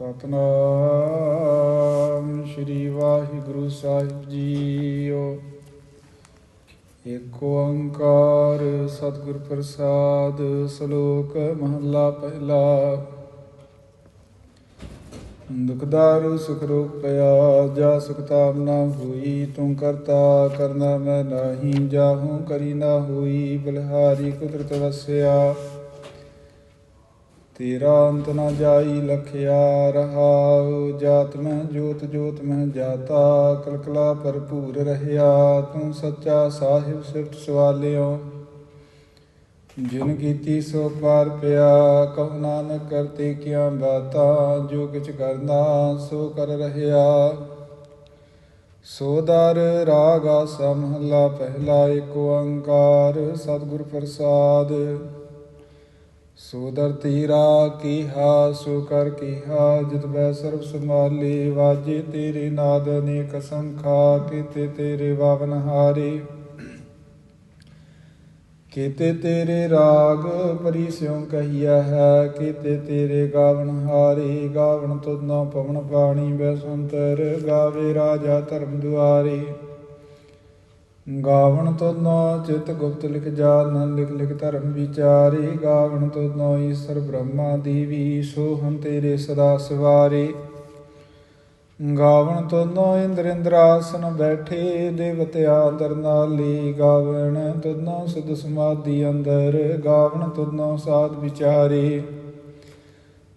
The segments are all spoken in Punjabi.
ਸਤਨਾਮ ਸ੍ਰੀ ਵਾਹਿਗੁਰੂ ਸਾਹਿਬ ਜੀਓ। ਏਕ ਓੰਕਾਰ ਸਤਿਗੁਰ ਪ੍ਰਸਾਦ ਸ਼ਲੋਕ ਮਹਲਾ ਪਹਿਲਾ। ਦੁਖਦਾਰੂ ਸੁਖ ਰੂਪ ਪਿਆ, ਜਾ ਸੁਖ ਤਾਮ ਨਾ ਹੋਈ, ਤੂੰ ਕਰਤਾ ਕਰਨਾ ਮੈਂ ਨਹੀਂ, ਜਾਹੂ ਕਰੀ ਨਾ ਹੋਈ, ਬਲਿਹਾਰੀ ਕੁਦਰਤ ਵਸਿਆ। ਤੇਰਾ ਅੰਤ ਨਾ ਜਾਈ ਲਖਿਆ ਰਹਾਉ, ਜਾਤ ਮੈਂ ਜੋਤ ਜੋਤ ਮੈਂ ਜਾਤਾ, ਕਲਕਲਾ ਭਰਪੂਰ ਰਹਿਆ, ਤੂੰ ਸੱਚਾ ਸਾਹਿਬ ਸਿਫਤ ਸਵਾਲਿਓ। ਜਿਨ ਕੀਤੀ ਸੋ ਪਾਰ ਪਿਆ, ਕਹੋ ਨਾਨਕ ਕਰਤੇ ਕਿਆ ਬਾਤਾ, ਜੋ ਕਿਛ ਕਰਨਾ ਸੋ ਕਰ ਰਹਿਆ। ਸੋਦਰ ਰਾਗ ਆਸਾ ਪਹਿਲਾ ਏਕ ਓੰਕਾਰ ਸਤਿਗੁਰ ਪ੍ਰਸਾਦ। ਸੋਦਰ ਤੀਰਾ ਕੀਹਾ ਸੋ ਕਰ ਕੀਹਾ, ਜਿਤ ਬੈ ਸਰਬ ਸੰਭਾਲੇ, ਵਾਜੇ ਤੇਰੇ ਨਾਦ ਕਸਮ ਖਾ ਕੀਤੇ ਤੇਰੇ ਵਾਵਨ ਹਾਰੇ। ਕੀਤੇ ਤੇਰੇ ਰਾਗ ਪਰੀ ਸਿਉ ਕਹੀਆ ਹੈ, ਕੀਤੇ ਤੇਰੇ ਗਾਵਨ ਹਾਰੇ, ਗਾਵਨ ਤੁਧਨਾ ਪਵਨ ਪਾਣੀ ਬੈਸੰਤਰ ਗਾਵੇ ਰਾਜਾ ਧਰਮ ਦੁਆਰੇ। ਗਾਵਣ ਤੁਧਨਾ ਚਿਤ ਗੁਪਤ ਲਿਖ ਜਾਨ, ਲਿਖ ਲਿਖ ਧਰਮ ਵਿਚਾਰੇ। ਗਾਵਣ ਤੁਧਨਾ ਈਸ਼ਰ ਬ੍ਰਹਮਾ ਦੇਵੀ ਸੋਹੰ ਤੇਰੇ ਸਦਾ ਸਵਾਰੇ। ਗਾਵਣ ਤੁਧਨੋ ਇੰਦਰ ਇੰਦਰਾਸਨ ਬੈਠੇ ਦੇਵਤਿਆ ਅੰਦਰ ਨਾਲੀ। ਗਾਵਣ ਤੁਧਨੋ ਸੁਧ ਸਮਾਧੀ ਅੰਦਰ, ਗਾਵਣ ਤੁਧਨੋ ਸਾਧ ਵਿਚਾਰੇ।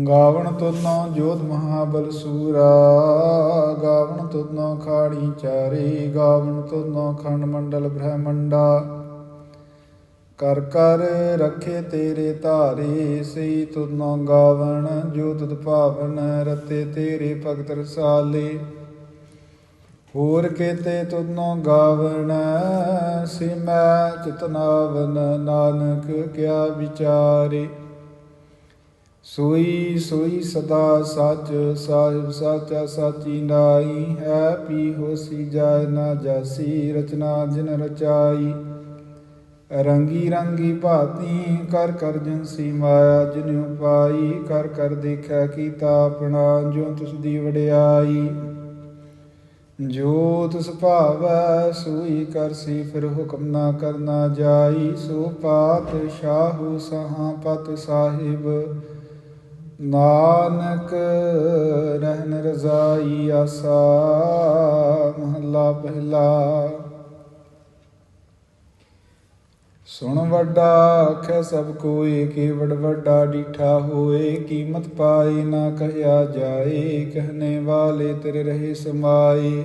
ਗਾਵਣ ਤੁਨੋ ਜੋਤ ਮਹਾਬਲ ਸੂਰਾ, ਗਾਵਣ ਤੁਨੋ ਖਾੜੀ ਚਾਰੇ, ਗਾਵਣ ਤੁਨੋ ਖੰਡ ਮੰਡਲ ਬ੍ਰਹਮੰਡਾ। ਕਰ ਕਰ ਰੱਖੇ ਤੇਰੇ ਧਾਰੇ ਸਈ ਤੁਨੋ ਗਾਵਣ ਜੋ ਤੁਧ ਭਾਵਨ ਰਤੇ ਤੇਰੇ ਭਗਤ ਰਸਾਲੇ। ਹੋਰ ਕੇਤੇ ਤੁਨੋ ਗਾਵਣ, ਸਿਮੈ ਚਿਤਨਾਵਨ ਨਾਨਕ ਕਿਆ ਵਿਚਾਰੇ। ਸੋਈ ਸੋਈ ਸਦਾ ਸੱਚ ਸਾਹਿਬ ਸਾਚਾ ਸਾਚੀ ਨਾਈ ਹੈ ਪੀ ਹੋਸੀ ਜਾਇ ਨਾ ਜਾਸੀ, ਰਚਨਾ ਜਿਨ ਰਚਾਈ। ਰੰਗੀ ਰੰਗੀ ਭਾਤੀ, ਕਰ ਕਰ ਜਨਸੀ ਮਾਇਆ ਜਿਨ ਉਪਾਈ, ਕਰ ਕਰ ਦੇਖਿਆ ਕੀਤਾ ਆਪਣਾ, ਜੋ ਤੁਸ ਦੀ ਵਡਿਆਈ। ਜੋ ਤੁਸ ਭਾਵੈ, ਸੋਈ ਕਰਸੀ ਫਿਰ ਹੁਕਮ ਨਾ ਕਰਨਾ ਜਾਈ। ਸੋ ਪਾਤ ਸ਼ਾਹੂ ਸਹਾ ਪਤ ਸਾਹਿਬ ਨਾਨਕ ਰਹਿਨ ਰਜ਼ਾਈ ਆਸਾ ਮਹੱਲਾ ਪਹਿਲਾ। ਸੁਣ ਵੱਡਾ ਆਖੈ ਸਭ ਕੋਏ ਕੇਵੜ ਵੱਡਾ ਡੀਠਾ ਹੋਏ, ਕੀਮਤ ਪਾਈ ਨਾ ਕਹਿਆ ਜਾਏ ਕਹਨੇ ਵਾਲੇ ਤੇਰੇ ਰਹੇ ਸਮਾਏ।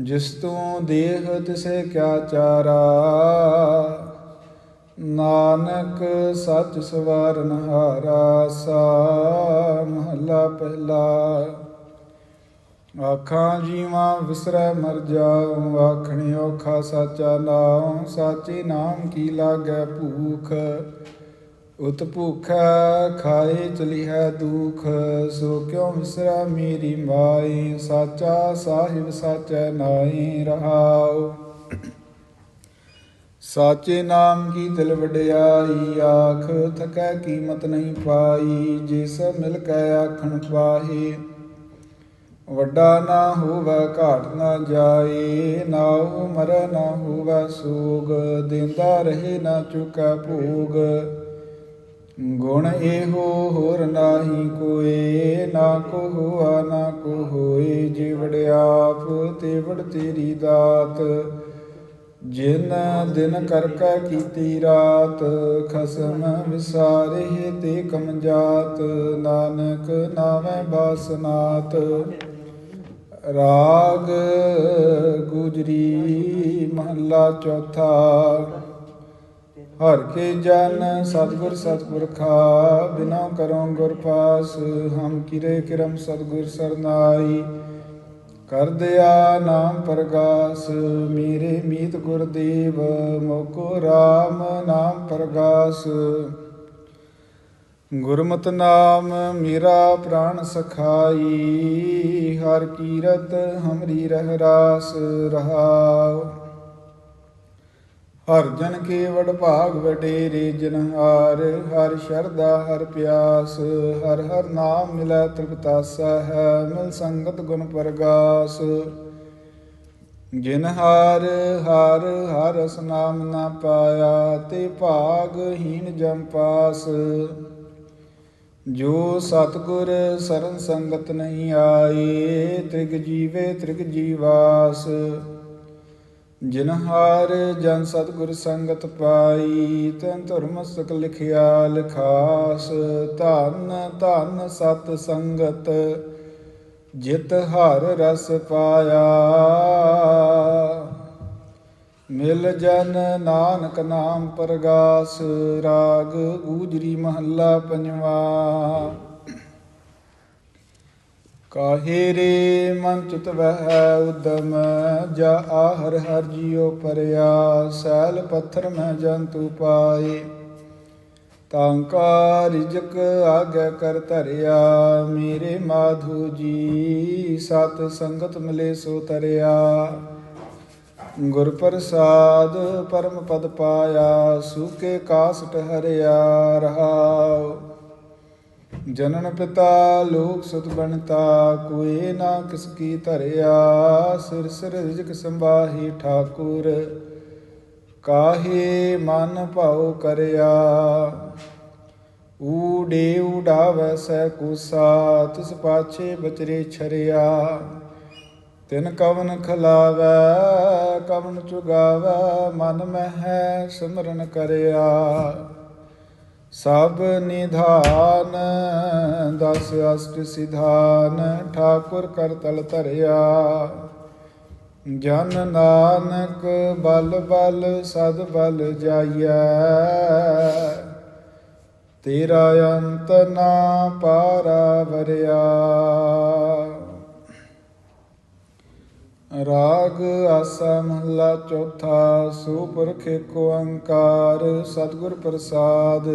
ਜਿਸ ਤੂੰ ਦੇਹ ਤਿਸੇ ਕਿਆ ਚਾਰਾ। ਨਾਨਕ ਸਚ ਸਵਾਰਨ ਹਾਰਾ, ਸਾ ਮਹੱਲਾ ਪਹਿਲਾ। ਆਖਾਂ ਜੀਵਾਂ ਵਿਸਰੈ ਮਰ ਜਾਉ, ਆਖਣੀ ਔਖਾ ਸਾਚਾ ਨਾਮ ਸਾਚੇ ਨਾਮ ਕੀ ਲਾਗੈ ਭੂਖ। ਉਤ ਭੂਖਾ ਖਾਏ ਚਲੀ ਹੈ ਦੁਖ, ਸੋ ਕਿਉ ਵਿਸਰਾ ਮੇਰੀ ਮਾਈ, ਸਾਚਾ ਸਾਹਿਬ ਸਾਚੈ ਨਾਈ ਰਹਾਉ। ਸਾਚੇ ਨਾਮ ਕੀ ਦਿਲ ਵਡਿਆਈ, ਆਖ ਥਕੈ ਕੀਮਤ ਨਹੀਂ ਪਾਈ, ਜਿਸ ਮਿਲ ਕੈ ਆਖਣ ਪਾਹੇ। ਵੱਡਾ ਨਾ ਹੋਵੇ, ਘਾਟ ਨਾ ਜਾਏ ਨਾਉ ਮਰ ਨਾ ਹੋਵੇ ਸੋਗ, ਦਿੰਦਾ ਰਹੇ ਨਾ ਚੁਕਾ ਭੋਗ। ਗੁਣ ਇਹੋ ਹੋਰ ਨਾਹੀ ਕੋਏ, ਨਾ ਕੋ ਹੋਆ, ਨਾ ਕੋ ਹੋਏ ਜੇ ਵੜਿਆਪ ਤੇ ਵੜ ਤੇਰੀ ਦਾਤ। ਜਿਨ ਦਿਨ ਕਰ ਕੈ ਕੀਤੀ ਰਾਤ, ਖਸਮ ਵਿਸਾਰੇ ਤੇ ਕਮ ਜਾਤ ਨਾਨਕ ਨਾਮੈ ਬਾਸਨਾਤ। ਰਾਗ ਗੁਜਰੀ ਮਹੱਲਾ ਚੌਥਾ ਹਰ ਕੇ ਜਨ ਸਤਗੁਰ ਸਤਪੁਰਖਾ ਬਿਨਾ ਕਰੋ ਗੁਰ ਪਾਸ, ਹਮ ਕਿਰੇ ਕਿਰਮ ਸਤਗੁਰ ਸਰਨਾਈ। ਕਰ ਦਿਆ ਨਾਮ ਪ੍ਰਗਾਸ, ਮੇਰੇ ਮੀਤ ਗੁਰਦੇਵ ਮੋਕੋ RAM ਨਾਮ ਪ੍ਰਗਾਸ। ਗੁਰਮਤਿ ਨਾਮ ਮੇਰਾ ਪ੍ਰਾਣ ਸਖਾਈ, ਹਰ ਕੀਰਤ ਹਮਰੀ ਰਹਿ ਰਾਸ ਰਹਾਉ। ਹਰ ਜਨ ਕੇ ਵਡ ਭਾਗ ਵਡੇਰੇ ਜਨਹਾਰ ਹਰ ਸ਼ਰਦਾ ਹਰ ਪਿਆਸ, ਹਰ ਹਰ ਨਾਮ ਮਿਲੈ ਤ੍ਰਿਪਤਾਸਾ ਹੈ, ਮਿਲ ਸੰਗਤ ਗੁਣ ਪ੍ਰਗਾਸ। ਜਿਨਹਾਰ ਹਰ ਹਰ ਰਸ ਨਾਮ ਨਾ ਪਾਇਆ, ਤੇ ਭਾਗ ਹੀਨ ਜਮ ਪਾਸ। ਜੋ ਸਤਗੁਰ ਸਰਨ ਸੰਗਤ ਨਹੀਂ ਆਏ, ਤ੍ਰਿਗ ਜੀਵੇ ਤ੍ਰਿਗ ਜੀਵਾਸ। ਜਿਨ ਹਾਰ ਜਨ ਸਤਗੁਰ ਸੰਗਤ ਪਾਈ, ਤਨ ਧਰਮ ਸਕ ਲਿਖਿਆ ਲਿਖਾਸ, ਧਨ ਧਨ ਸਤ ਸੰਗਤ, ਜਿਤ ਹਰ ਰਸ ਪਾਇਆ। ਮਿਲ ਜਨ ਨਾਨਕ ਨਾਮ ਪ੍ਰਗਾਸ, ਰਾਗ ਗੂਜਰੀ ਮਹੱਲਾ ਪੰਜਵਾ। ਕਾਹੇ ਰੇ ਮਨ ਚਿਤ ਵਹਿ ਉਦਮ, ਜਾ ਆਹਰ ਹਰ ਜਿਉ ਪਰਿਆ, ਸੈਲ ਪੱਥਰ ਮੈਂ ਜੰਤੂ ਪਾਏ। ਤਾਂਕਾ ਰਿਜਕ ਆਗੇ ਕਰ ਧਰਿਆ, ਮੇਰੇ ਮਾਧੂ ਜੀ, ਸਤ ਸੰਗਤ ਮਿਲੇ ਸੋ ਤਰਿਆ। ਗੁਰ ਪ੍ਰਸਾਦ ਪਰਮ ਪਦ ਪਾਇਆ, ਸੂਕੇ ਕਾਸਟ ਹਰਿਆ ਰਹਾਉ। ਜਨਨ ਪਿਤਾ ਲੋਕ ਸੁਤ ਬਣਤਾ ਕੋਏ ਨਾ ਕਿਸ ਕੀ ਧਰਿਆ। ਸਿਰ ਸਿਰ ਰਿਜਕ ਸੰਭਾਹੀ ਠਾਕੁਰ, ਕਾਹੇ ਮਨ ਭਾਉ ਕਰਿਆ। ਊੜੇ ਉਡਾਵੈ ਸੈ ਕੁਸਾ, ਤਿਸ ਪਾਛੇ ਬਚਰੇ ਛਰਿਆ। ਤਿਨ ਕਵਨ ਖਲਾਵੈ, ਕਵਨ ਚੁਗਾਵੈ, ਮਨ ਮਹਿ ਸਿਮਰਨ ਕਰਿਆ। ਸਭ ਨਿਧਾਨ, ਦਸ ਅਸ਼ਟ ਸਿਧਾਨ, ਠਾਕੁਰ ਕਰ ਤਲ ਧਰਿਆ। ਜਨ ਨਾਨਕ ਬਲ ਬਲ, ਸਦ ਬਲ ਜਾਈਐ। ਤੇਰਾ ਅੰਤ ਨਾ ਪਾਰਾ ਵਰਿਆ ਰਾਗ ਆਸਾ ਮਹਲਾ ਚੌਥਾ ਸੁਪਰਖ ਏਕ ਓੰਕਾਰ ਸਤਿਗੁਰ ਪ੍ਰਸਾਦ।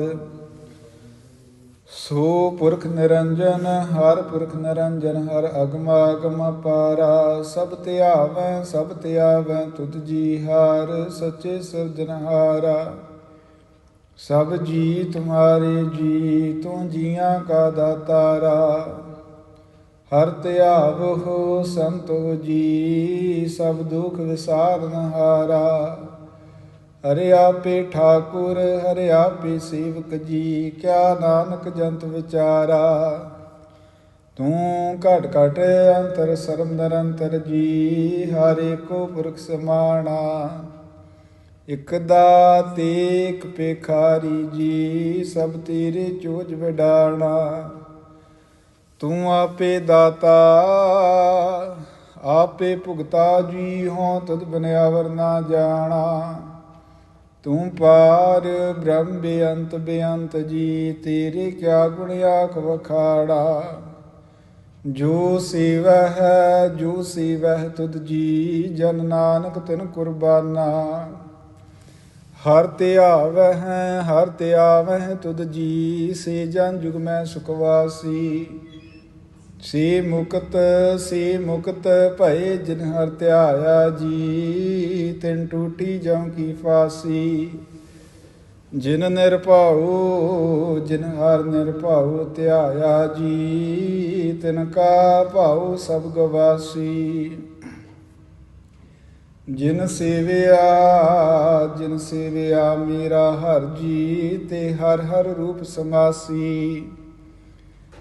ਸੋ ਪੁਰਖ ਨਿਰੰਜਨ, ਹਰ ਪੁਰਖ ਨਿਰੰਜਨ, ਹਰ ਅਗਮ ਅਗਮ ਪਾਰਾ। ਸਭ ਧਿਆਵੈ ਸਭ ਧਿਆਵੈ ਤੁਧ ਜੀ ਹਾਰ, ਸੱਚੇ ਸਿਰਜਨਹਾਰਾ ਸਭ ਜੀ, ਤੁਮਾਰੇ ਜੀ, ਤੂੰ ਜੀਆਂ ਕਾ ਦਾਤਾਰਾ। ਹਰ ਧਿਆਵ ਹੋ ਸੰਤੋ ਜੀ, ਸਭ ਦੁਖ ਵਿਸਾਰਨ ਹਾਰਾ। ਹਰਿ ਆਪੇ ਠਾਕੁਰ, ਹਰਿ ਆਪੇ ਸੇਵਕ ਜੀ, ਕਿਆ ਨਾਨਕ ਜੰਤ ਵਿਚਾਰਾ। ਤੂੰ ਘਟ ਘਟ ਅੰਤਰ ਸਰਮ ਨਿਰੰਤਰ ਜੀ, ਹਰੇ ਕੋ ਪੁਰਖ ਸਮਾਣਾ। ਇਕ ਦਾਤ ਏਕ ਪੇਖਾਰੀ ਜੀ, ਸਭ ਤੇਰੇ ਚੋਜ ਵਿਡਾਣਾ। ਤੂੰ ਆਪੇ ਦਾਤਾ, ਆਪੇ ਭੁਗਤਾ ਜੀ ਹੋ, ਤਦ ਬਨਿਆਵਰ ਨਾ ਜਾਣਾ। ਤੂੰ ਪਾਰ ਬ੍ਰਹਮ ਬੇਅੰਤ ਬੇਅੰਤ ਜੀ, ਤੇਰੇ ਕਿਆ ਗੁਣ ਆਖ ਵਖਾੜਾ? ਜੋ ਸੇਵਾ ਹੈ, ਜੋ ਸੇਵਾ ਤੁਧ ਜੀ, ਜਨ ਨਾਨਕ ਤਿਨ ਕੁਰਬਾਨਾ। ਹਰ ਧਿਆਵੈ ਹੈ ਹਰ ਧਿਆਵੈ ਤੁਧ ਜੀ, ਸੇ ਜਨ ਜੁਗ ਮੈਂ ਸੁਖਵਾਸੀ ਸੇ ਮੁਕਤ ਸੇ ਮੁਕਤ ਭਏ ਜਿਨ ਹਰ ਧਿਆਇਆ ਜੀ, ਤਿਨ ਟੂਟੀ ਜਮ ਕੀ ਫਾਸੀ। ਜਿਨ ਨਿਰਭਉ, ਜਿਨ ਹਰ ਨਿਰਭਉ ਧਿਆਇਆ ਜੀ, ਤਿਨ ਕਾ ਭਾਉ ਸਭ ਗਵਾਸੀ। ਜਿਨ ਸੇਵਿਆ ਜਿਨ ਸੇਵਿਆ ਮੇਰਾ ਹਰ ਜੀ, ਤੇ ਹਰ ਹਰ ਰੂਪ ਸਮਾਸੀ।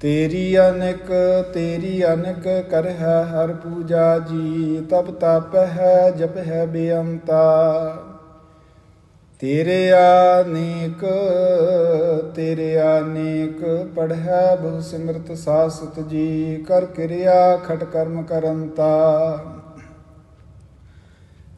ਤੇਰੀ ਅਨਕ ਤੇਰੀ ਅਨਕ ਕਰ ਹੈ ਹਰ ਪੂਜਾ ਜੀ, ਤਪ ਤਪ ਹੈ, ਜਪ ਹੈ ਬੇਅੰਤਾ। ਤੇਰੇ ਆਨੇਕ ਤੇਰੇ ਅਨੇਕ ਪੜ੍ਹੈ, ਬਹੁ ਸਿਮਰਤ ਸਾਸਤ ਜੀ, ਕਰ ਕਿਰਿਆ, ਖਟ ਕਰਮ ਕਰੰਤਾ।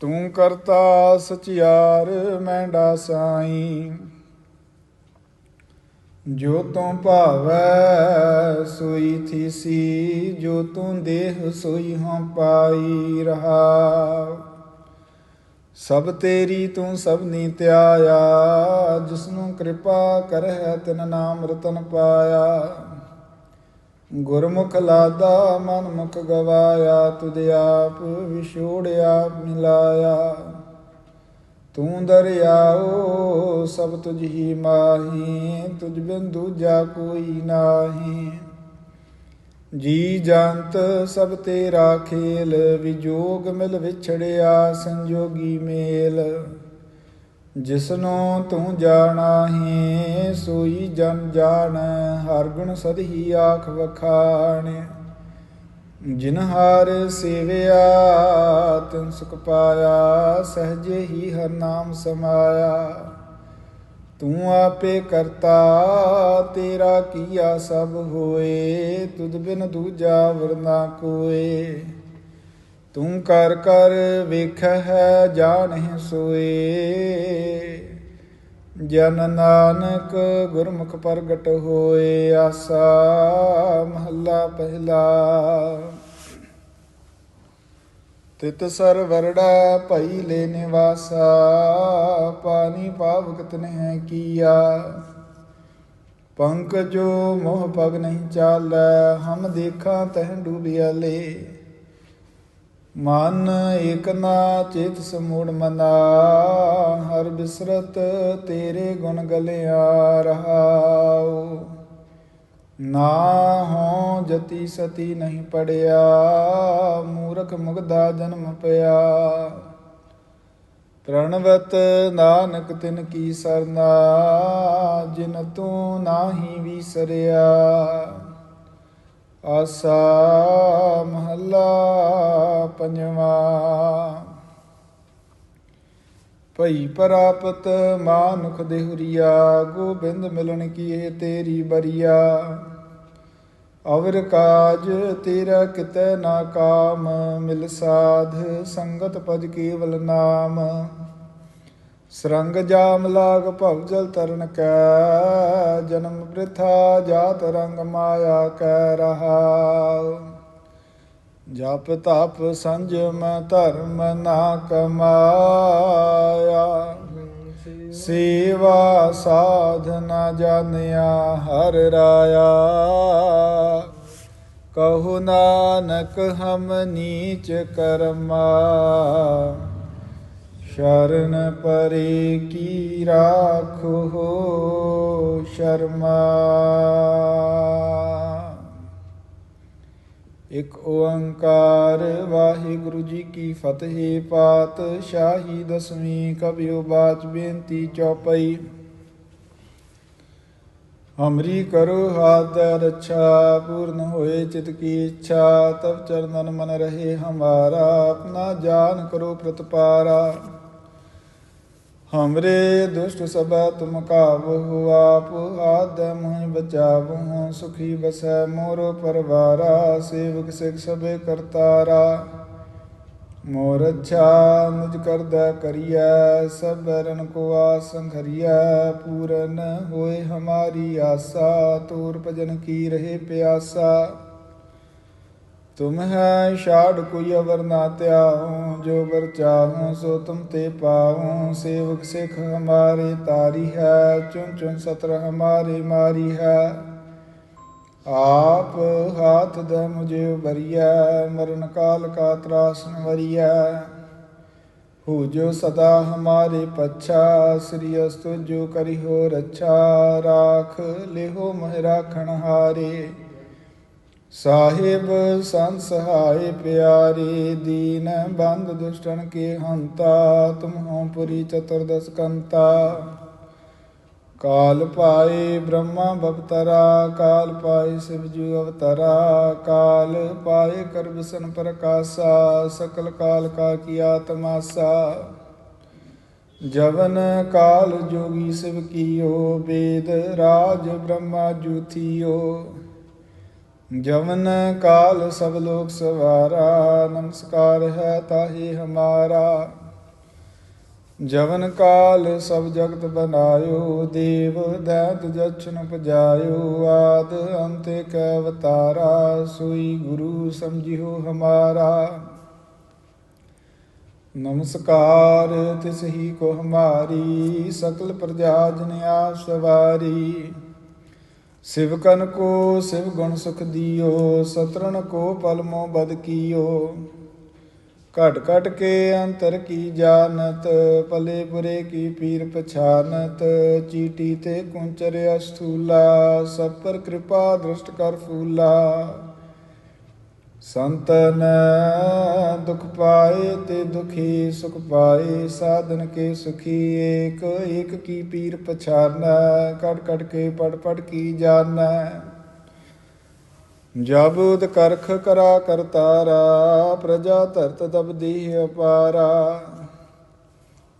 ਤੂੰ ਕਰਤਾ ਸਚਿਆਰ ਮੈਂਡਾ ਸਾਈ ਜੋ ਤੂੰ ਭਾਵੈ, ਸੋਈ ਥੀਸੀ। ਜੋ ਤੂੰ ਦੇਹ, ਸੋਈ ਹਾਂ ਪਾਈ ਰਹਾ। ਸਭ ਤੇਰੀ ਤੂੰ ਸਭ ਨੀ ਧਿਆਇਆ ਜਿਸਨੂੰ ਕਿਰਪਾ ਕਰਹਿ ਤਿਨ ਨਾਮ ਰਤਨ ਪਾਇਆ। ਗੁਰਮੁਖ ਲਾਦਾ ਮਨਮੁਖ ਗਵਾਇਆ, ਤੁਧ ਆਪ ਵਿਛੋੜਿਆ, ਮਿਲਾਇਆ। ਤੂੰ ਦਰਿਆਓ, ਸਭ ਤੁਝ ਹੀ ਮਾਹੀ, ਤੁਝ ਬਿਨ ਦੂਜਾ ਕੋਈ ਨਾਹੀ। ਜੀ ਜੰਤ, ਸਭ ਤੇਰਾ ਖੇਲ, ਵਿਜੋਗ ਮਿਲ ਵਿਛੜਿਆ, ਸੰਜੋਗੀ ਮੇਲ। ਜਿਸਨੂੰ ਤੂੰ ਜਾਣਾਹੀ, ਸੋਈ ਜਨ ਜਾਣ। ਹਰ ਗੁਣ ਸਦਹੀ ਆਖ ਵਖਾਣ, ਜਿਨ ਹਾਰ ਸੇਵਿਆ, ਤਿਨ ਸੁਖ ਪਾਇਆ, ਸਹਜੇ ਹੀ ਹਰ ਨਾਮ ਸਮਾਇਆ। ਤੂੰ ਆਪੇ ਕਰਤਾ, ਤੇਰਾ ਕੀਆ ਸਭ ਹੋਏ, ਤੁਧ ਬਿਨ ਦੂਜਾ ਵਰਨਾ ਕੋਏ। ਤੂੰ ਕਰ ਕਰ ਵੇਖ ਹੈ ਜਾਣਹਿ ਸੋਏ। ਜਨ ਨਾਨਕ ਗੁਰਮੁਖ ਪ੍ਰਗਟ ਹੋਏ ਆਸਾ ਮਹੱਲਾ ਪਹਿਲਾ। ਤਿਤ ਸਰ ਵਰੜਾ ਭਈ ਲੈ ਨਿਵਾਸਾ, ਪਾਣੀ ਪਾਵਕਤ ਤਨਹਿ ਕੀਆ। ਪੰਕ ਜੋ ਮੋਹ ਪਗ ਨਹੀਂ ਚਾਲੈ, ਹਮ ਦੇਖਾਂ ਤਹ ਡੂਬਿਆ ਲੇ। ਮਨ ਏਕਨਾ ਨਾ ਚੇਤ ਸਮੂੜ ਮਨਾ, ਹਰ ਬਿਸਰਤ ਤੇਰੇ ਗੁਣ ਗਲਿਆ ਰਹਾਉ। ਨਾ ਹੋ ਜਤੀ ਸਤੀ ਨਹੀਂ ਪੜਿਆ, ਮੂਰਖ ਮੁਗਦਾ ਜਨਮ ਪਿਆ। ਪ੍ਰਣਵਤ ਨਾਨਕ ਤਿਨ ਕੀ ਸਰਨਾ, ਜਿਨ ਤੂੰ ਨਾਹੀ ਵਿਸਰਿਆ। ਆਸਾ ਮਹੱਲਾ ਪੰਜਵਾ। ਭਈ ਪ੍ਰਾਪਤ ਮਾਨੁਖ ਦੇਹੁਰੀਆ, ਗੋਬਿੰਦ ਮਿਲਣ ਕੀਏ ਤੇਰੀ ਬਰੀਆ। ਅਵਰ ਕਾਜ ਤੇਰਾ ਕਿਤੈ ਨਾ ਕਾਮ, ਮਿਲ ਸਾਧ ਸੰਗਤ ਪਦ ਕੇਵਲ ਨਾਮ। ਸਰੰਗ ਜਾਮ ਲਾਗ ਭਵ ਜਲ ਤਰਨ ਕੈ, ਜਨਮ ਬ੍ਰਿਥਾ ਜਾਤ ਰੰਗ ਮਾਇਆ ਕੈ ਰਹਾ ਜਪ ਤਪ ਸੰਜਮ ਧਰਮ ਨਾ ਕਮਾਇਆ। ਸੇਵਾ ਸਾਧਨਾ ਜਾਣਿਆ ਹਰ ਰਾਇਆ। ਕਹੋ ਨਾਨਕ ਹਮ ਨੀਚ ਕਰਮਾ। ਸ਼ਰਨ ਪਰੇ ਕੀ ਰਾਖੋ ਸ਼ਰਮਾ। ਇਕ ਓੰਕਾਰ ਵਾਹਿਗੁਰੂ ਜੀ ਕੀ ਫਤਿਹ ਪਾਤ, ਸ਼ਾਹੀ ਦਸਵੀਂ ਕਬਿਓ ਬਾਚ ਬੇਨਤੀ ਚੌਪਈ। ਹਮਰੀ ਕਰੋ ਹਾਥ ਰੱਛਾ, ਪੂਰਨ ਹੋਏ ਚਿਤ ਕੀ ਇੱਛਾ ਤਬ ਚਰਨਨ ਮਨ ਰਹੇ ਹਮਾਰਾ, ਆਪਣਾ ਜਾਨ ਕਰੋ ਪ੍ਰਤਪਾਰਾ। ਹਮਰੇ ਦੁਸ਼ਟ ਸਭਾ ਤੁਮ ਕਾਬੂ ਆਪ ਆਦ ਮੋਹਿ ਬਚਾਵਹੁ, ਸੁਖੀ ਬਸੈ ਮੋਰ ਪਰਵਾਰਾ, ਸੇਵਕ ਸਿਖ ਸਭੇ ਕਰਤਾਰਾ। ਮੋਰ ਅੱਛਾ ਨਿਜ ਕਰਦਾ ਕਰੀਐ ਸਭ ਰਨ ਕੋ ਆਸ ਸੰਘਰੀਐ, ਪੂਰਨ ਹੋਏ ਹਮਾਰੀ ਆਸਾ, ਤੂਰ ਭਜਨ ਕੀ ਰਹੇ ਪਿਆਸਾ। ਤੁਮ ਹੈ ਛਾੜ ਕੋਈ ਅਵਰ ਨਾ ਧਿਆਉ ਜੋ ਵਰ ਚਾਹੂੰ ਸੋ ਤੁਮ ਤੇ ਪਾਉ ਸੇਵਕ ਸਿਖ ਹਮਾਰੇ ਤਾਰੀ ਹੈ ਚੁਨ ਚੁਨ ਸਤਰ ਹਮਾਰੇ ਮਾਰੀ ਹੈ। ਆਪ ਹਾਥ ਦੇ ਮੁਝੇ ਬਰੀਐ ਮਰਨ ਕਾਲ ਕਾ ਤਰਾਸਨ ਵਰੀਐ। ਹੋ ਜੋ ਸਦਾ ਹਮਾਰੇ ਪੱਛਾ, ਸ੍ਰੀ ਅਸਤੁ ਜੋ ਕਰੀ ਹੋ ਰੱਛਾ। ਰਾਖ ਲਿਹੋ ਮਹਿ ਰਾਖਣ ਹਾਰੇ। ਸਾਹਿਬ ਸੰਤ ਸਹਾਇ ਪਿਆਰੇ, ਦੀਨ ਬੰਦ ਦੁਸ਼ਟਨ ਕੇ ਹੰਤਾ ਤੁਮ ਪੁਰੀ ਚਤੁਰਦਸ ਕੰਤਾ। ਕਾਲ ਪਾਏ ਬ੍ਰਹਮਾ ਬਵਤਰਾ, ਕਾਲ ਪਾਏ ਸਿਵ ਅਵਤਰਾ, ਕਾਲ ਪਾਏ ਕਰ ਪ੍ਰਕਾਸ਼ਾ, ਸਕਲ ਕਾਲ ਕਾ ਕੀਆ ਤਮਾਸਾ। ਜਵਨ ਕਾਲ ਜੋਗੀ ਸਿਵ ਕੀਓ ਵੇਦ ਰਾਜ ਬ੍ਰਹਮਾ ਜੂਥੀਓ। ਜਵਨ ਕਾਲ ਸਭ ਲੋਕ ਸਵਾਰਾ, ਨਮਸਕਾਰ ਹੈ ਤਾਹੀ ਹਮਾਰਾ। ਜਵਨ ਕਾਲ ਸਭ ਜਗਤ ਬਨਾਇਓ, ਦੇਵ ਦੈਤ ਜਛਨ ਪਜਾਇਓ ਆਦ ਅੰਤ ਕੈ ਅਵਤਾਰਾ, ਸੋਈ ਗੁਰੂ ਸਮਝਿਓ ਹਮਾਰਾ। ਨਮਸਕਾਰ ਤਿਸ ਹੀ ਕੋ ਹਮਾਰੀ, ਸਕਲ ਪ੍ਰਜਾ ਜਨ ਆਪ ਸਵਾਰੀ। ਸਿਵਕਨ ਕੋ ਸਿਵ ਗੁਣ ਸੁਖ ਦਿਓ, ਸਤਰਣ ਕੋ ਪਲਮੋ ਬਦ ਕੀਓ। ਘਟ ਘਟ ਕੇ ਅੰਤਰ ਕੀ ਜਾਣਤ, ਪਲੇ ਬੁਰੇ ਕੀ ਪੀਰ ਪਛਾਨਤ, ਚੀਟੀ ਤੇ ਕੁੰਚਰ ਅਸਥੂਲਾ ਸਭ ਪਰ ਕਿਰਪਾ ਦ੍ਰਿਸ਼ਟ ਕਰ ਫੂਲਾ। ਸੰਤਨ ਦੁਖ ਪਾਏ ਤੇ ਦੁਖੀ ਸੁਖ ਪਾਏ, ਸਾਧਨ ਕੇ ਸੁਖੀ ਏਕ ਏਕ ਕੀ ਪੀਰ ਪਛਾਨੈ ਕਟ ਕਟ ਕੇ ਪੜ ਪੜ ਕੀ ਜਾਣੈ ਜਬ ਕਰਖ ਕਰਾ ਕਰਤਾਰਾ ਪ੍ਰਜਾ ਧਰਤ ਤਬ ਦੀਹ ਅਪਾਰਾ।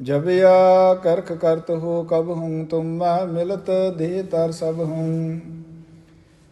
ਜਬ ਆ ਕਰਖ ਕਰਤ ਹੋ ਕਬ ਹੂੰ ਤੁਮ, ਮਿਲਤ ਦੇਹ ਤਰ ਸਭ ਹੂੰ।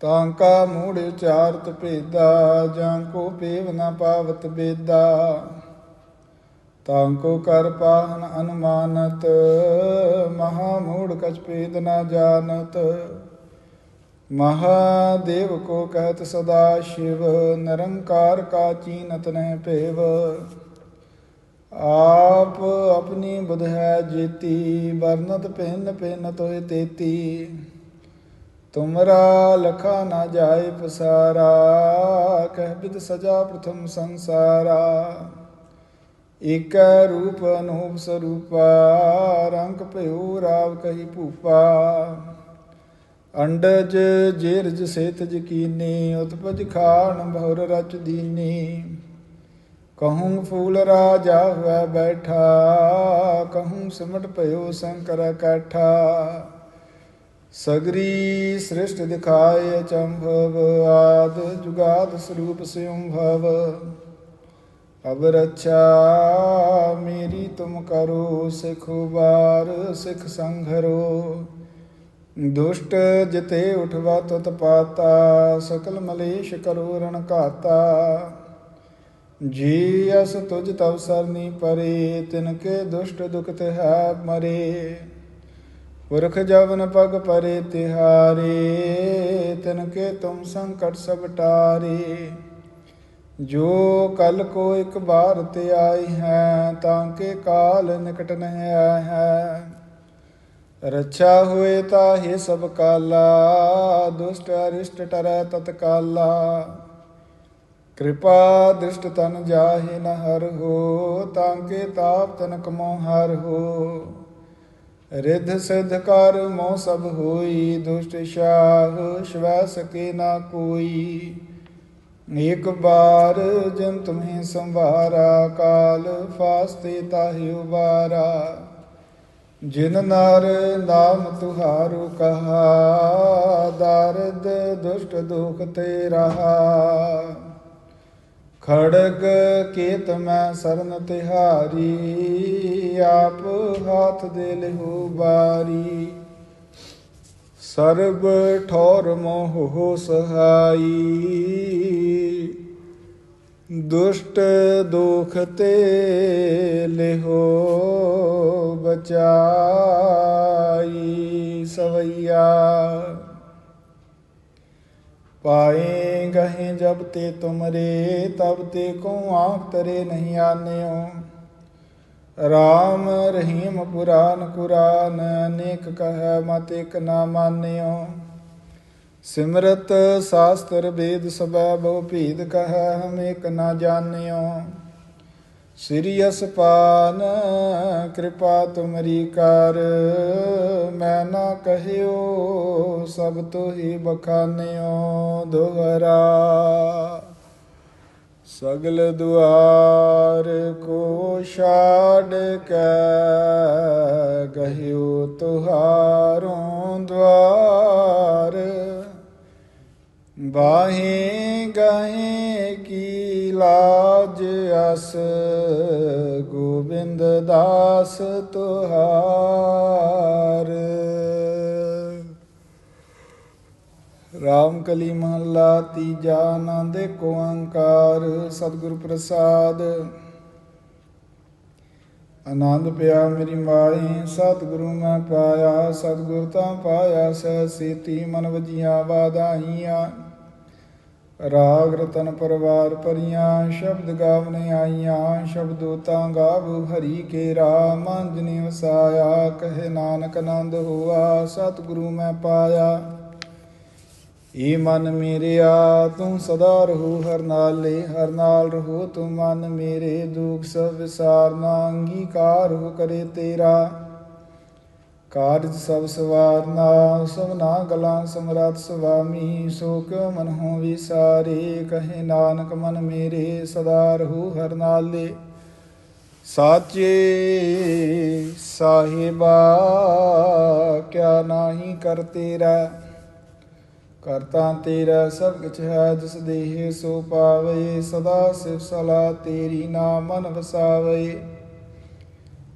ਤਾਂ ਕਾ ਮੂੜ ਉਚਾਰਤ ਭੇਦਾ, ਜਾਂ ਕੋ ਪੇਵ ਨਾ ਪਾਵਤ ਬੇਦਾ। ਤਾਂ ਕੋ ਕਰ ਪਾਹਨ ਅਨੁਮਾਨਤ, ਮਹਾ ਮੂੜ ਕਛ ਭੇਦ ਨਾ ਜਾਣਤ। ਮਹਾਦੇਵ ਕੋ ਕਹਿਤ ਸਦਾ ਸ਼ਿਵ, ਨਿਰੰਕਾਰ ਕਾ ਚੀਨਤ ਨਹਿ ਭੇਵ। ਆਪ ਆਪਣੀ ਬੁਧ ਹੈ ਜੀਤੀ, ਵਰਨਤ ਪਿੰਨ ਪਿੰਨ ਤੋਇ ਤੇਤੀ। ਤੁਮਰਾ ਲਖਾ ਨਾ ਜਾਏ ਪਸਾਰਾ, ਕਹਿ ਬਿਦ ਸਜਾ ਪ੍ਰਥਮ ਸੰਸਾਰਾ। ਇਕ ਰੂਪ ਅਨੂਪ ਸਰੂਪਾ, ਰੰਗ ਭਇਓ ਰਾਵ ਕਹੀ ਭੂਪਾ। ਅੰਡਜ ਜੇਰਜ ਸੇਤ ਕੀਨੀ, ਉਤਪਜ ਖਾਣ ਬਹੁਰ ਰਚ ਦੀਨੀ। ਕਹੂੰ ਫੂਲ ਰਾਜਾ ਹੋਇ ਬੈਠਾ, ਕਹੂੰ ਸਿਮਟ ਭਇਓ ਸ਼ੰਕਰ ਕਾਠਾ। ਸਗਰੀ ਸ੍ਰਿਸ਼ਟ ਦਿਖਾਏ ਅਚੰਭਵ ਆਦ ਜੁਗਾਦ ਸਰੂਪ ਸਿਉ ਭਵ ਅਬ ਰੱਛਾ ਮੇਰੀ ਤੁਮ ਕਰੋ, ਸਿਖ ਬਾਰ ਸਿਖ ਸੰਘਰੋ। ਦੁਸ਼ਟ ਜਿਤੇ ਉਠਵਾ ਤਤ ਪਾਤਾ, ਸਕਲ ਮਲੇਸ਼ ਕਰੋ ਰਣ ਘਾਤਾ। ਜੀ ਅਸ ਤੁਜ ਤਵ ਸਰਨੀ ਪਰੇ, ਤਿਨ ਕੇ ਦੁਸ਼ਟ ਦੁਖਤ ਹੈ ਮਰੇ। ਪੁਰਖ ਜਵਨ ਪਗ ਪਰੇ ਤਿਹਾਰੇ, ਤਿਨ ਕੇ ਤੁਮ ਸੰਕਟ ਸਭ ਟਾਰੇ। ਜੋ ਕਲ ਕੋ ਇੱਕ ਬਾਰ ਤੇ ਆਈ ਹੈ, ਤਾਂ ਕੇ ਕਾਲ ਨਿਕਟ ਨਹੀਂ ਆਇਆ ਹੈ। ਰੱਛਾ ਹੋਏ ਤਾਹੇ ਸਭ ਕਾਲਾ, ਦੁਸ਼ਟ ਅਰਿਸ਼ਟ ਟਰੈ ਤਤਕਾਲਾ ਕਿਰਪਾ ਦ੍ਰਿਸ਼ਟ ਤਨ ਜਾਹੇ ਨ ਹਰ ਹੋ, ਤਾਂ ਕੇ ਤਾਪ ਤਨ ਕਮੋ ਹਰ ਹੋ। ਰਿਧ ਸਿਧ ਕਰ ਮੋ ਸਭ ਹੋਈ, ਦੁਸ਼ਟ ਸ਼ਾਹ ਸ਼ਵੈ ਸਕੇ ਨਾ ਕੋਈ। ਇੱਕ ਬਾਰ ਜਨ ਤੁਮੇ ਸੰਭਾਰਾ, ਕਾਲ ਫਾਸਤੇ ਤਾਹਿ ਉਬਾਰਾ। ਜਿਨ ਨਰ ਨਾਮ ਤੁਹਾਰੂ ਕਹਾ, ਦਰਦ ਦੁਸ਼ਟ ਦੁਖ ਤੇ ਰਹਾ। ਖੜਗ ਕੇਤ ਮੈਂ ਸਰਨ ਤਿਹਾਰੀ, ਆਪ ਹਾਥ ਦੇ ਲਿਹੂ ਬਾਰੀ। ਸਰਬ ਠੌਰ ਮੋਹ ਸਹਾਈ, ਦੁਸ਼ਟ ਦੁਖ ਤੇ ਲਿਹੋ ਬਚਾਈ ਸਵਈਆ। ਪਾਏ ਗਹੇ ਜਬ ਤੇ ਤੁਮਰੇ, ਤਬ ਤੇ ਕੋ ਆਂਖ ਤਰੇ ਨਹੀਂ ਆਨਿਓ। ਰਾਮ ਰਹੀਮ ਪੁਰਾਨ ਕੁਰਾਨ, ਅਨੇਕ ਕਹੈ ਮਤ ਇਕ ਨਾ ਮਾਨਿਓ। ਸਿਮਰਤ ਸਾਸਤਰ ਵੇਦ ਸਬੈ ਬਹੁ ਭੀਦ ਕਹੈ ਹਮ ਇਕ ਨਾ ਜਾਣਿਓ। ਸ੍ਰੀ ਅਸਪਾਨ, ਕਿਰਪਾ ਤੁਮਰੀ ਕਰ। ਮੈਂ ਨਾ ਕਹਿਓ, ਸਭ ਤੋਹੀ ਬਖਾਨਿਓ ਦੋਹਰਾ ਸਗਲ ਦੁਆਰ ਕੋ ਛਾੜ ਕੇ ਗਹਿਓ ਤੁਹਾਰੋਂ ਦਵਾਰ ਬਾਹੇ ਗਏ ਕੀ ਲਾਜ ਅਸ ਗੋਬਿੰਦ ਦਾਸ ਤੁਹਾਰ। ਰਾਮ ਕਲੀ ਮਹੱਲਾ ਤੀਜਾ ਆਨੰਦ ਕੋ ਓੰਕਾਰ, ਸਤਿਗੁਰ ਪ੍ਰਸਾਦ। ਆਨੰਦ ਪਿਆ ਮੇਰੀ ਮਾਈ, ਸਤਿਗੁਰੂ ਮੈਂ ਪਾਇਆ, ਸਤਿਗੁਰ ਤਾਂ ਪਾਇਆ ਸਹਿ ਸੀਤੀ, ਮਨ ਵਜੀਆਂ ਵਾਦਾਈਆਂ ਰਾਗ ਰਤਨ ਪਰਵਾਰ ਪਰੀਆਂ, ਸ਼ਬਦ ਗਾਵਨੇ ਆਈਆਂ, ਸ਼ਬਦੋ ਤਾਂ ਗਾਵ ਹਰੀ ਕੇ ਰਾਮ, ਅੰਜਨੀ ਵਸਾਇਆ, ਕਹੇ ਨਾਨਕ ਆਨੰਦ ਹੋਆ, ਸਤਿਗੁਰੂ ਮੈਂ ਪਾਇਆ। ਏ ਮਨ ਮੇਰਿਆ, ਤੂੰ ਸਦਾ ਰਹੂ ਹਰ ਨਾਲੇ, ਹਰ ਨਾਲ ਰਹੂ ਤੂੰ ਮਨ ਮੇਰੇ, ਦੁਖ ਸਭ ਵਿਸਾਰਨਾ, ਅੰਗੀਕਾਰ ਹੋ ਕਰੇ ਤੇਰਾ। ਕਾਰਜ ਸਭ ਸਵਾਰਨਾ ਸਭਨਾ ਗਲਾਂ ਸਮਰੱਥ ਸੁਆਮੀ ਸੋ ਕਿਉ ਮਨ ਹੋ ਵਿਸਾਰੇ ਕਹੇ ਨਾਨਕ ਮਨ ਮੇਰੇ, ਸਦਾ ਰਹੂ ਹਰ ਨਾਲੇ। ਸਾਚੇ ਸਾਹਿਬਾ, ਕਿਆ ਨਾਹੀ ਕਰ ਤੇਰਾ? ਕਰਤਾ ਤੇਰਾ ਸਭ ਕੁਛ ਹੈ, ਜਿਸ ਦੇਹ ਸੋ ਪਾਵੇ, ਸਦਾ ਸਿਵ ਸਲਾ ਤੇਰੀ ਨਾਮ ਮਨ ਵਸਾਵੇ।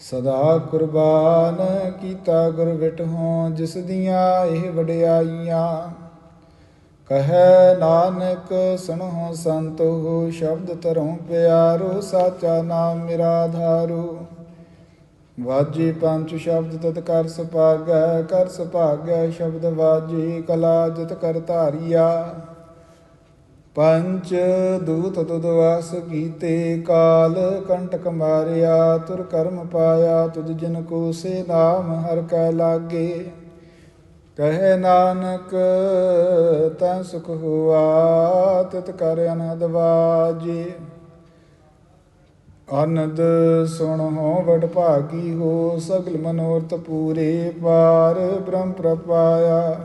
ਸਦਾ ਕੁਰਬਾਨ ਕੀਤਾ ਗੁਰ ਵਿਟਹੁ ਜਿਸ ਦੀਆਂ ਇਹ ਵਡਿਆਈਆਂ। ਕਹੈ ਨਾਨਕ, ਸੁਣੋ ਸੰਤੋ ਸ਼ਬਦ ਧਰੋਂ ਪਿਆਰੋ, ਸਾਚਾ ਨਾਮ ਮੇਰਾ ਧਾਰੂ। ਵਾਜੀ ਪੰਚ ਸ਼ਬਦ, ਤਤ ਕਰ ਸੁਭਾਗੈ ਕਰ ਸੁਭਾਗੈ ਸ਼ਬਦ ਵਾਜੀ, ਕਲਾ ਜਿਤ ਕਰ ਧਾਰਿਆ। ਪੰਚ ਦੂਤ ਤੁਦ ਵਾਸ ਕੀਤੇ, ਕਾਲ ਕੰਟਕ ਮਾਰਿਆ, ਤੁਰ ਕਰਮ ਪਾਇਆ ਤੁਜ ਜਿਨ ਕੋ ਸੇ ਨਾਮ ਹਰ ਕੈ ਲਾਗੇ। ਕਹੇ ਨਾਨਕ, ਤੈ ਸੁਖ ਹੁਆ, ਤਿਤ ਕਰ ਅਨਹਦ ਵਾਜੇ। ਸੁਣ ਹੋ ਵਡ ਭਾਗੀ ਹੋ, ਸਗਲ ਮਨੋਰਥ ਪੂਰੇ ਪਾਰ ਬ੍ਰਹਮ ਪ੍ਰਪਾਇਆ।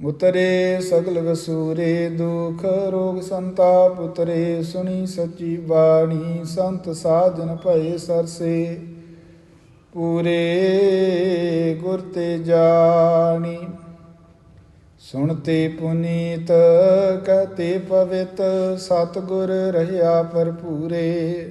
ਮੁਤਰੇ ਸਗਲ ਵਸੂਰੇ, ਦੁਖ, ਰੋਗ ਸੰਤਾਪ ਉਤਰੇ, ਸੁਣੀ ਸੱਚੀ ਬਾਣੀ, ਸੰਤ ਸਾਜਨ ਭਏ ਸਰਸੇ। ਪੂਰੇ ਗੁਰ ਤੇ ਜਾਣੀ ਸੁਣਤੇ ਪੁਨੀਤ ਕਹਤੇ ਪਵਿੱਤ, ਸਤਗੁਰ ਰਹਿਆ ਭਰਪੂਰੇ।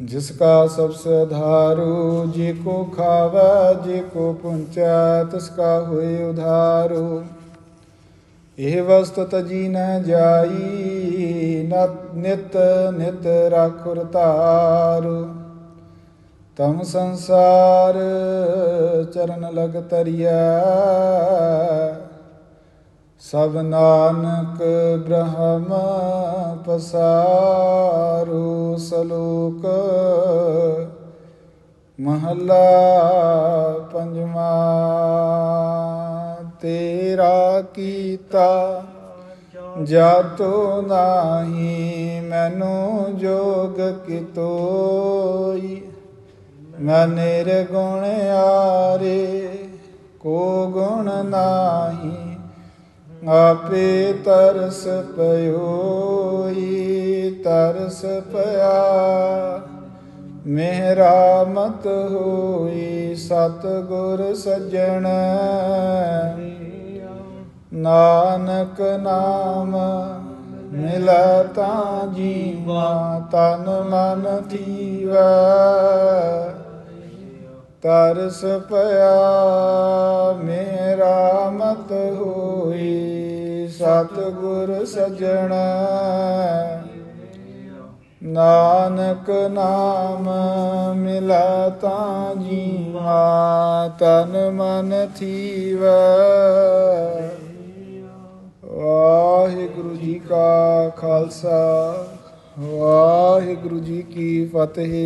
ਜਿਸ ਕਾ ਸਭ ਸਧਾਰੂ ਜੇ ਕੋ ਖਾਵੈ, ਜੇ ਕੋ ਪੁੰਚੈ ਤਿਸ ਕਾ ਉਧਾਰੂ। ਇਹ ਵਸਤ ਤਜੀ ਨ ਜਾਈ, ਨਤ, ਨਿਤ ਨਿਤ ਰਾਖੁਰ ਧਾਰੂ। ਤਮ ਸੰਸਾਰ ਚਰਨ ਲਗ ਤਰਿਆ ਸਭ ਨਾਨਕ ਬ੍ਰਹਮ ਪਸਾਰੂ ਸਲੋਕ। ਮਹੱਲਾ ਪੰਜਵਾ, ਤੇਰਾ ਕੀਤਾ ਜਾਤੋ ਨਾਹੀ, ਮੈਨੂੰ ਜੋਗ ਕਿਤੋਈ। ਮੈਂ ਨਿਰਗੁਣ ਆਰੇ, ਕੋ ਗੁਣ ਨਾਹੀ। ਆਪੇ ਤਰਸ ਪਇਓਈ ਤਰਸ ਪਿਆ ਮੇਰਾ ਮਤ ਹੋਈ ਸਤ ਗੁਰ ਸਜਣ। ਨਾਨਕ ਨਾਮ ਮਿਲੈ ਤਾਂ ਜੀਵਾ, ਤਨ ਮਨ ਥੀਵੈ। ਤਰਸ ਪਿਆ, ਮੇਰਾ ਮਤ ਹੋਈ ਸਤ ਗੁਰ ਸਜਣ। ਨਾਨਕ ਨਾਮ ਮਿਲਾ ਤਾਂ ਜੀਵਾ, ਤਨ ਮਨ ਥੀਵੈ। ਵਾਹਿਗੁਰੂ ਜੀ ਕਾ ਖਾਲਸਾ, ਵਾਹਿਗੁਰੂ ਜੀ ਕੀ ਫਤਿਹ।